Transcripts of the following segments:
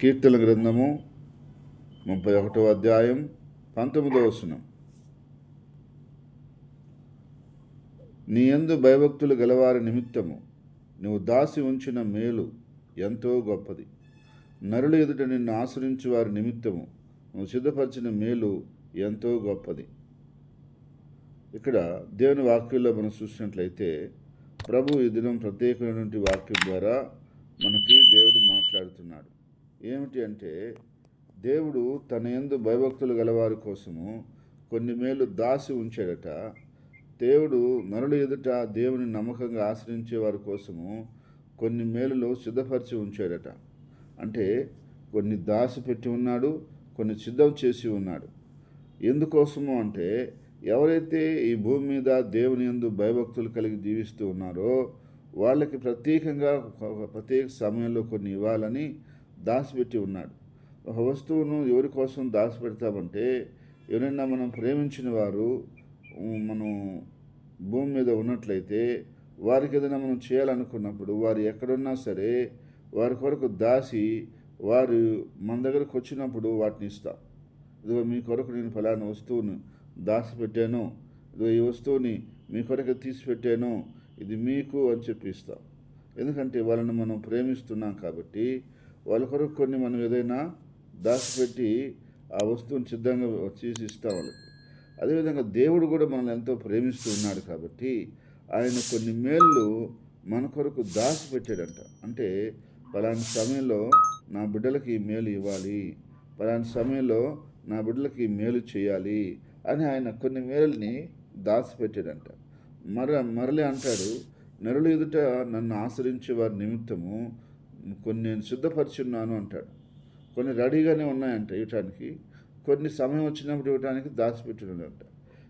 కీర్తన గ్రంథము ముప్పై ఒకటో అధ్యాయం పంతొమ్మిదవ వచనం. నీ యందు భయభక్తులు గలవారి నిమిత్తము నువ్వు దాసి ఉంచిన మేలు ఎంతో గొప్పది. నరుల ఎదుట నిన్ను ఆశ్రయించు వారి నిమిత్తము నువ్వు సిద్ధపరిచిన మేలు ఎంతో గొప్పది. ఇక్కడ దేవుని వాక్యంలో మనం చూసినట్లయితే ప్రభు ఈ దినం ప్రత్యేకమైనటువంటి వాక్యం ద్వారా మనకి దేవుడు మాట్లాడుతున్నాడు. ఏమిటి అంటే దేవుడు తన ఎందు భయభక్తులు గలవారి కోసము కొన్ని మేలు దాసి ఉంచాడట. దేవుడు నరుల ఎదుట దేవుని నమ్మకంగా ఆశ్రయించే వారి కోసము కొన్ని మేలులో సిద్ధపరిచి ఉంచాడట. అంటే కొన్ని దాసి పెట్టి ఉన్నాడు కొన్ని సిద్ధం చేసి ఉన్నాడు. ఎందుకోసము అంటే ఎవరైతే ఈ భూమి మీద దేవుని యందు భయభక్తులు కలిగి జీవిస్తూ ఉన్నారో వాళ్ళకి ప్రత్యేకంగా ఒక ప్రత్యేక సమయంలో కొన్ని ఇవ్వాలని దాచిపెట్టి ఉన్నాడు. ఒక వస్తువును ఎవరి కోసం దాచిపెడతామంటే ఎవరైనా మనం ప్రేమించిన వారు మనం భూమి మీద ఉన్నట్లయితే వారికి ఏదైనా మనం చేయాలనుకున్నప్పుడు వారు ఎక్కడున్నా సరే వారి కొరకు దాసి వారు మన దగ్గరకు వచ్చినప్పుడు వాటిని ఇస్తాం. ఇదిగో మీ కొరకు నేను ఫలానా వస్తువును దాచిపెట్టాను ఇదిగో ఈ వస్తువుని మీ కొరకు తీసిపెట్టాను. ఇది మీకు అని చెప్పి ఇస్తాం. ఎందుకంటే వాళ్ళని మనం ప్రేమిస్తున్నాం కాబట్టి వాళ్ళ కొరకు కొన్ని మనం ఏదైనా దాచిపెట్టి ఆ వస్తువుని సిద్ధంగా చేసి ఇస్తాం వాళ్ళకి. అదేవిధంగా దేవుడు కూడా మనల్ని ఎంతో ప్రేమిస్తూ ఉన్నాడు కాబట్టి ఆయన కొన్ని మేళ్ళు మన కొరకు దాచిపెట్టాడంట. అంటే పలానా సమయంలో నా బిడ్డలకి మేలు ఇవ్వాలి పలాని సమయంలో నా బిడ్డలకి మేలు చేయాలి అని ఆయన కొన్ని మేలుని దాచిపెట్టాడంట. మర మరలే అంటాడు నెరలు ఎదుట నన్ను ఆశ్రయించే వారి నిమిత్తము కొన్ని నేను సిద్ధపరిచున్నాను అంటాడు. కొన్ని రెడీగానే ఉన్నాయంట ఇవ్వటానికి. కొన్ని సమయం వచ్చినప్పుడు ఇవ్వటానికి దాచిపెట్టినాడంట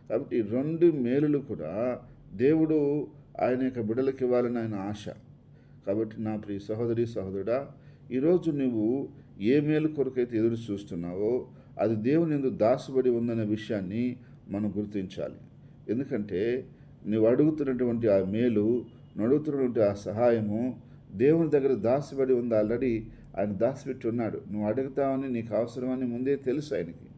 కాబట్టి ఈ రెండు మేలులు కూడా దేవుడు ఆయన యొక్క బిడలకి ఇవ్వాలని ఆయన ఆశ. కాబట్టి నా ప్రియ సహోదరి సహోదరుడా ఈరోజు నువ్వు ఏ మేలు కొరకైతే ఎదురు చూస్తున్నావో అది దేవుని ఎందుకు దాచబడి ఉందనే విషయాన్ని మనం గుర్తించాలి. ఎందుకంటే నువ్వు అడుగుతున్నటువంటి ఆ మేలు నడుగుతున్నటువంటి ఆ సహాయము దేవుని దగ్గర దాసిబడి ఉంది ఆల్రెడీ. ఆయన దాసిపెట్టి ఉన్నాడు. నువ్వు అడుగుతావని నీకు అవసరమని ముందే తెలుసు ఆయనకి.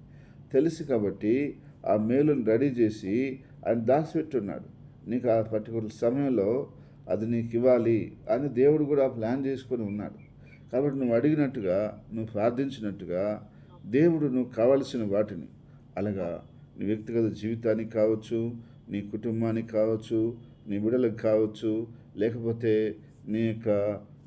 తెలుసు కాబట్టి ఆ మేలును రెడీ చేసి ఆయన దాచిపెట్టి ఉన్నాడు. నీకు ఆ పర్టికులర్ సమయంలో అది నీకు ఇవ్వాలి అని దేవుడు కూడా ప్లాన్ చేసుకొని ఉన్నాడు. కాబట్టి నువ్వు అడిగినట్టుగా నువ్వు ప్రార్థించినట్టుగా దేవుడు నువ్వు కావలసిన వాటిని అలాగా నీ వ్యక్తిగత జీవితానికి కావచ్చు నీ కుటుంబానికి కావచ్చు నీ బిడలకు కావచ్చు లేకపోతే నీ యొక్క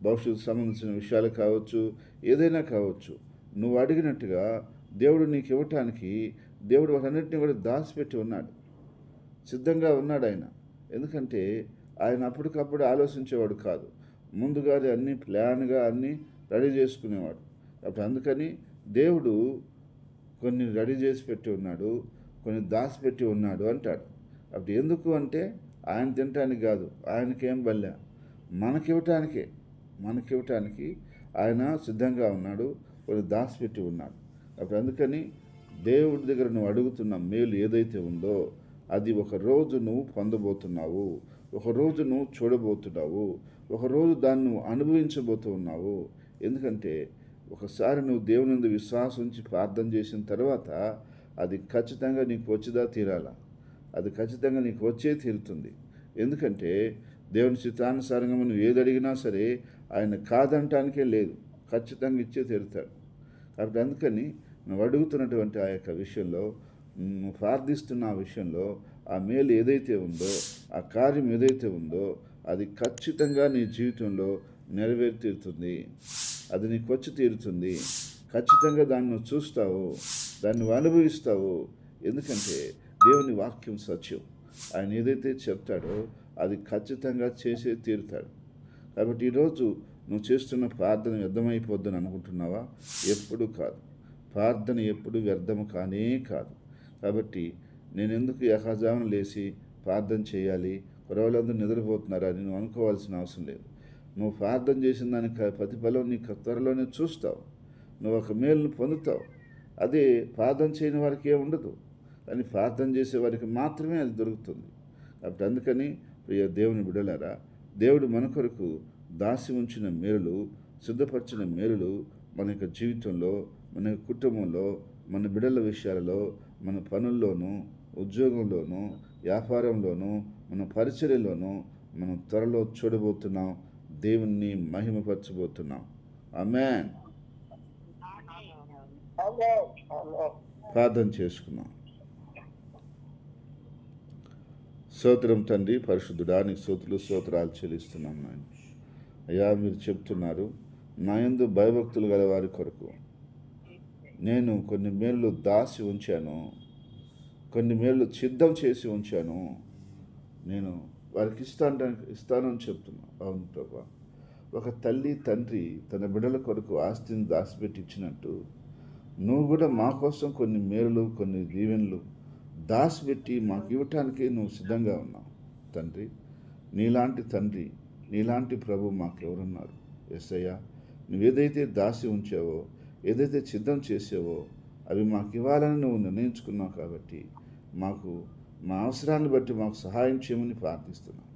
భవిష్యత్తు సంబంధించిన విషయాలు కావచ్చు ఏదైనా కావచ్చు నువ్వు అడిగినట్టుగా దేవుడు నీకు ఇవ్వటానికి దేవుడు వాటన్నిటిని కూడా దాచిపెట్టి ఉన్నాడు. సిద్ధంగా ఉన్నాడు ఆయన. ఎందుకంటే ఆయన అప్పటికప్పుడు ఆలోచించేవాడు కాదు. ముందుగానే అన్ని ప్లాన్గా అన్నీ రెడీ చేసుకునేవాడు. కాబట్టి అందుకని దేవుడు కొన్ని రెడీ చేసి పెట్టి ఉన్నాడు కొన్ని దాచిపెట్టి ఉన్నాడు అంటాడు. అప్పుడు ఎందుకు అంటే ఆయన తినటానికి కాదు ఆయనకేం బల్య మనకివ్వటానికే మనకివ్వటానికి ఆయన సిద్ధంగా ఉన్నాడు కొన్ని దాచిపెట్టి ఉన్నాడు. అప్పుడు అందుకని దేవుడి దగ్గర నువ్వు అడుగుతున్న మేలు ఏదైతే ఉందో అది ఒక రోజు నువ్వు పొందబోతున్నావు ఒక రోజు నువ్వు చూడబోతున్నావు ఒకరోజు దాన్ని నువ్వు అనుభవించబోతూ ఉన్నావు. ఎందుకంటే ఒకసారి నువ్వు దేవుని యందు విశ్వాసం ఉంచి ప్రార్థన చేసిన తర్వాత అది ఖచ్చితంగా నీకు వచ్చిదా తీరాలా? అది ఖచ్చితంగా నీకు వచ్చే తీరుతుంది. ఎందుకంటే దేవుని చిత్తానుసారంగా నువ్వు ఏది అడిగినా సరే ఆయన కాదంటానికే లేదు. ఖచ్చితంగా ఇచ్చే తీరుతాడు. కాబట్టి అందుకని నువ్వు అడుగుతున్నటువంటి ఆ యొక్క విషయంలో నువ్వు ప్రార్థిస్తున్న ఆ విషయంలో ఆ మేలు ఏదైతే ఉందో ఆ కార్యం ఏదైతే ఉందో అది ఖచ్చితంగా నీ జీవితంలో నెరవేరి తీరుతుంది. అది నీకు వచ్చి తీరుతుంది. ఖచ్చితంగా దాన్ని నువ్వు చూస్తావు దాన్ని అనుభవిస్తావు. ఎందుకంటే దేవుని వాక్యం సత్యం. ఆయన ఏదైతే చెప్తాడో అది ఖచ్చితంగా చేసే తీరుతాడు. కాబట్టి ఈరోజు నువ్వు చేస్తున్న ప్రార్థన వ్యర్థమైపోద్దని అనుకుంటున్నావా? ఎప్పుడు కాదు. ప్రార్థన ఎప్పుడు వ్యర్థము కానే కాదు. కాబట్టి నేను ఎందుకు యకాజామున లేచి ప్రార్థన చేయాలి? కురవలందరూ నిద్రపోతున్నారని నువ్వు అనుకోవాల్సిన అవసరం లేదు. నువ్వు ప్రార్థన చేసిన దానికి ప్రతిఫలం నీకు త్వరలోనే చూస్తావు. నువ్వు ఒక మేలును పొందుతావు. అదే ప్రార్థన చేయని వారికి ఏం ఉండదు. కానీ ప్రార్థన చేసే వారికి మాత్రమే అది దొరుకుతుంది. కాబట్టి అందుకని ప్రియ దేవుని బిడలారా దేవుడు మన కొరకు దాసి ఉంచిన మేలులు సిద్ధపరిచిన మేలులు మన యొక్క జీవితంలో మన యొక్క కుటుంబంలో మన బిడ్డల విషయాలలో మన పనుల్లోనూ ఉద్యోగంలోనూ వ్యాపారంలోనూ మన పరిచర్యలోనూ మనం త్వరలో చూడబోతున్నాం దేవుణ్ణి మహిమపరచబోతున్నాం. Amen. ప్రార్థన చేసుకున్నాం స్తోత్రం తండ్రి పరిశుద్ధుడా నీకు స్తోత్రులు స్తోత్రాలు చెల్లిస్తున్నాం నాయన. అయ్యా మీరు చెప్తున్నారు నా యందు భయభక్తులు గల వారి కొరకు. నేను కొన్ని మేళ్ళు దాసి ఉంచాను కొన్ని మేళ్ళు సిద్ధం చేసి ఉంచాను. నేను వారికి ఇస్తాను ఇస్తానని చెప్తున్నా. అవును ప్రభా. ఒక తల్లి తండ్రి తన బిడ్డల కొరకు ఆస్తిని దాచిపెట్టి ఇచ్చినట్టు నువ్వు కూడా మా కోసం కొన్ని మేలులు కొన్ని దీవెనలు దాచిపెట్టి మాకు ఇవ్వటానికి నువ్వు సిద్ధంగా ఉన్నావు తండ్రి. నీలాంటి తండ్రి నీలాంటి ప్రభు మాకెవరున్నారు? ఎస్ఐయా నువ్వేదైతే దాసి ఉంచావో ఏదైతే సిద్ధం చేసావో అవి మాకు ఇవ్వాలని నువ్వు నిర్ణయించుకున్నావు కాబట్టి మాకు మా అవసరాన్ని బట్టి మాకు సహాయం చేయమని ప్రార్థిస్తున్నాం.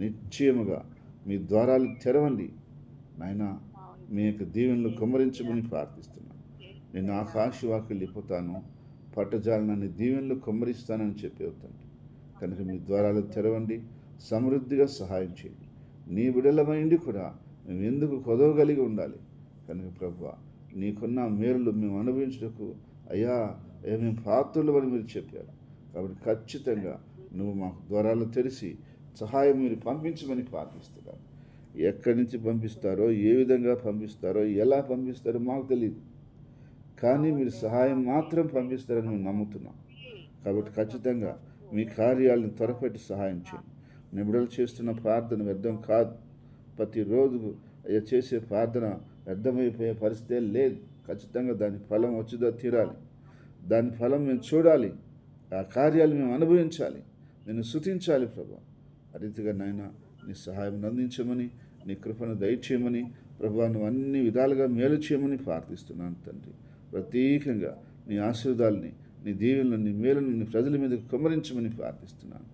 నిశ్చయముగా మీ ద్వారాలు తెరవండి. నాయన మీ యొక్క దీవెనలు కుమ్మరించమని ప్రార్థిస్తున్నాను నేను ఆకాశవాకి వెళ్ళిపోతాను పట్టజాలనని దీవెనలు కుమ్మరిస్తానని చెప్పి అవుతాను కనుక మీ ద్వారాలు తెరవండి సమృద్ధిగా సహాయం చేయండి. నీ విడలమైండి కూడా మేము ఎందుకు కొదవగలిగి ఉండాలి? కనుక ప్రభు నీకున్న మేలులు మేము అనుభవించుటకు అయ్యా అయ్యా మేము పాత్రలు అని మీరు చెప్పారు. కాబట్టి ఖచ్చితంగా నువ్వు మాకు ద్వారాలు తెరిచి సహాయం మీరు పంపించమని ప్రార్థిస్తున్నాను. ఎక్కడి నుంచి పంపిస్తారో ఏ విధంగా పంపిస్తారో ఎలా పంపిస్తారో మాకు తెలియదు కానీ మీరు సహాయం మాత్రం పంపిస్తారని మేము నమ్ముతున్నాం. కాబట్టి ఖచ్చితంగా మీ కార్యాలను త్వరపెట్టి సహాయం చేయండి. నిబిడలు చేస్తున్న ప్రార్థన వ్యర్థం కాదు. ప్రతిరోజు అయ్యా చేసే ప్రార్థన వ్యర్థమైపోయే పరిస్థితే లేదు. ఖచ్చితంగా దాని ఫలం వచ్చిదో తీరాలి. దాని ఫలం మేము చూడాలి. ఆ కార్యాలు మేము అనుభవించాలి. నేను శృతించాలి ప్రభా. అరీతిగా రీతిగా నాయన నీ సహాయం అందించమని నీ కృపను దయచేయమని ప్రభా నువ్వు అన్ని విధాలుగా మేలు చేయమని ప్రార్థిస్తున్నాను తండ్రి. ప్రత్యేకంగా నీ ఆశీర్వాదాలని నీ దీవెలను నీ మేలను నీ ప్రజల మీద కుమరించమని ప్రార్థిస్తున్నాను.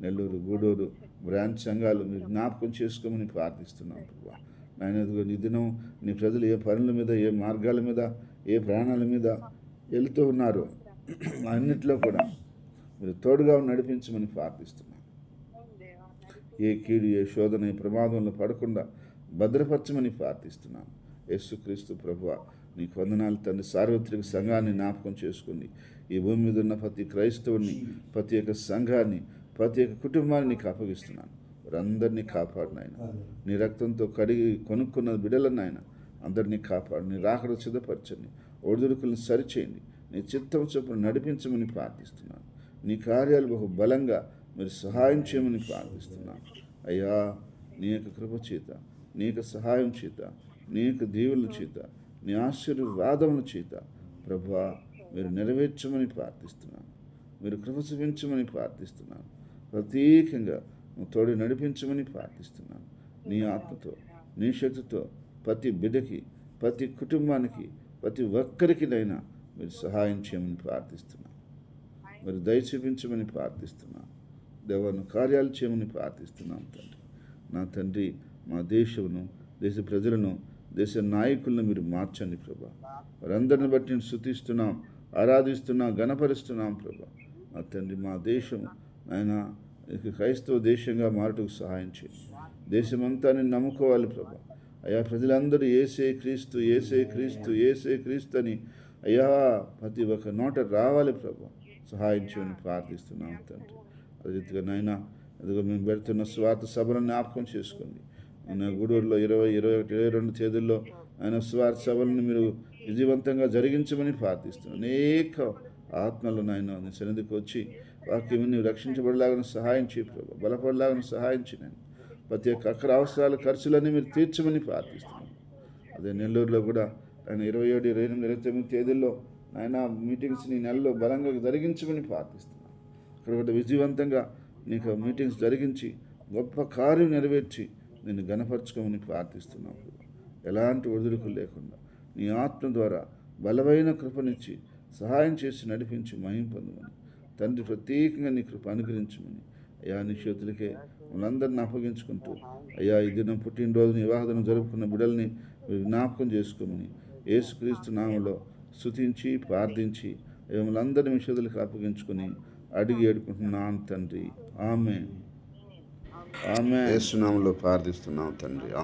నెల్లూరు గూడూరు బ్రాంచ్ సంఘాలు మీరు జ్ఞాపకం చేసుకోమని ప్రార్థిస్తున్నాను ప్రభా నాయన నీ దినం నీ ప్రజలు ఏ పనుల మీద ఏ మార్గాల మీద ఏ ప్రయాణాల మీద వెళుతూ ఉన్నారో అన్నిట్లో కూడా మీరు తోడుగా నడిపించమని ప్రార్థిస్తున్నాను ఏ కీడు ఏ శోధన ఏ ప్రమాదంలో పడకుండా భద్రపరచమని ప్రార్థిస్తున్నాను యేసుక్రీస్తు ప్రభువ నీకు వందనాలు తండ్రి. సార్వత్రిక సంఘాన్ని జ్ఞాపకం చేసుకుని ఈ భూమి మీద ఉన్న ప్రతి క్రైస్తవుని ప్రతి ఒక్క సంఘాన్ని ప్రతి ఒక్క కుటుంబాన్ని నీకు అప్పగిస్తున్నాను. వారందరినీ కాపాడు నాయన. నీ రక్తంతో కడిగి కొనుక్కున్న బిడలను నాయన అందరినీ కాపాడు. నీ రాకడ సిద్ధపరచండి. ఒడిదుడుకులను సరిచేయండి. నీ చిత్తం చొప్పున నడిపించమని ప్రార్థిస్తున్నాను. నీ కార్యాలు బహు బలంగా మీరు సహాయం చేయమని ప్రార్థిస్తున్నాను. అయ్యా నీ యొక్క కృప చేత నీ యొక్క సహాయం చేత నీ యొక్క దీవుల చేత నీ ఆశీర్వాదముల చేత ప్రభా మీరు నెరవేర్చమని ప్రార్థిస్తున్నాను. మీరు కృప చూపించమని ప్రార్థిస్తున్నాను. ప్రత్యేకంగా నువ్వు తోడు నడిపించమని ప్రార్థిస్తున్నాను. నీ ఆత్మతో నీ శక్తితో ప్రతి బిడ్డకి ప్రతి కుటుంబానికి ప్రతి ఒక్కరికినైనా మీరు సహాయం చేయమని ప్రార్థిస్తున్నాను. మరి దయ చూపించమని ప్రార్థిస్తున్నాను. దేవను కార్యాలు చేయమని ప్రార్థిస్తున్నాం తండ్రి. నా తండ్రి మా దేశమును దేశ ప్రజలను దేశ నాయకులను మీరు మార్చండి ప్రభా. వారందరిని బట్టి నేను శుతిస్తున్నాం ఆరాధిస్తున్నాం గణపరుస్తున్నాం ప్రభా. నా తండ్రి మా దేశం ఆయన క్రైస్తవ దేశంగా మారటకు సహాయం చేయండి. దేశమంతా నేను నమ్ముకోవాలి ప్రభా. అయ్యా ప్రజలందరూ ఏసే క్రీస్తు ఏసే క్రీస్తు ఏసే క్రీస్తు అని అయ్యా ప్రతి ఒక్క నోట రావాలి ప్రభా. సహాయం చేయమని ప్రార్థిస్తున్నాం తండ్రి. అదే రీతిగా నాయన అదిగో మేము పెడుతున్న స్వార్థ సభలను జ్ఞాపకం చేసుకోండి. గూడూరులో ఇరవై ఇరవై ఒకటి ఇరవై రెండు తేదీల్లో ఆయన స్వార్థ సభలను మీరు విజయవంతంగా జరిగించమని ప్రార్థిస్తున్నాను. అనేక ఆత్మలు నాయన నీ సన్నిధికి వచ్చి వాక్యం నీవు రక్షించబడలాగా సహాయం చేయి ప్రభు. బలపడలాగా సహాయం చేయండి ప్రతి ఒక్క అక్కర అవసరాలు ఖర్చులన్నీ మీరు తీర్చమని ప్రార్థిస్తున్నాను. అదే నెల్లూరులో కూడా ఆయన ఇరవై ఏడు ఇరవై ఎనిమిది ఇరవై తొమ్మిది తేదీల్లో ఆయన మీటింగ్స్ నీ నెలలో బలంగా జరిగించమని ప్రార్థిస్తున్నాను. అక్కడ కూడా విజయవంతంగా నీకు మీటింగ్స్ జరిగించి గొప్ప కార్యం నెరవేర్చి నేను గణపరచుకోమని ప్రార్థిస్తున్నాను ఎలాంటి ఒడిదుడుకులు లేకుండా నీ ఆత్మ ద్వారా బలమైన కృపనిచ్చి సహాయం చేసి నడిపించి మహిం పొందమని తండ్రి ప్రత్యేకంగా నీ కృప అనుగ్రహించమని అయ్యా నీ చేతులకే మనందరిని అప్పగించుకుంటూ అయ్యా ఈ దినం పుట్టినరోజుని వివాహ దినం జరుపుకున్న బిడల్ని జ్ఞాపకం చేసుకోమని యేసుక్రీస్తు నామలో స్తుతించి ప్రార్థించి మిమ్మల్ని అందరి మీ చేతులకు అప్పగించుకొని అడిగి ఏడుకుంటున్నాను తండ్రి. ఆమె యేసునామంలో ప్రార్థిస్తున్నాం తండ్రి.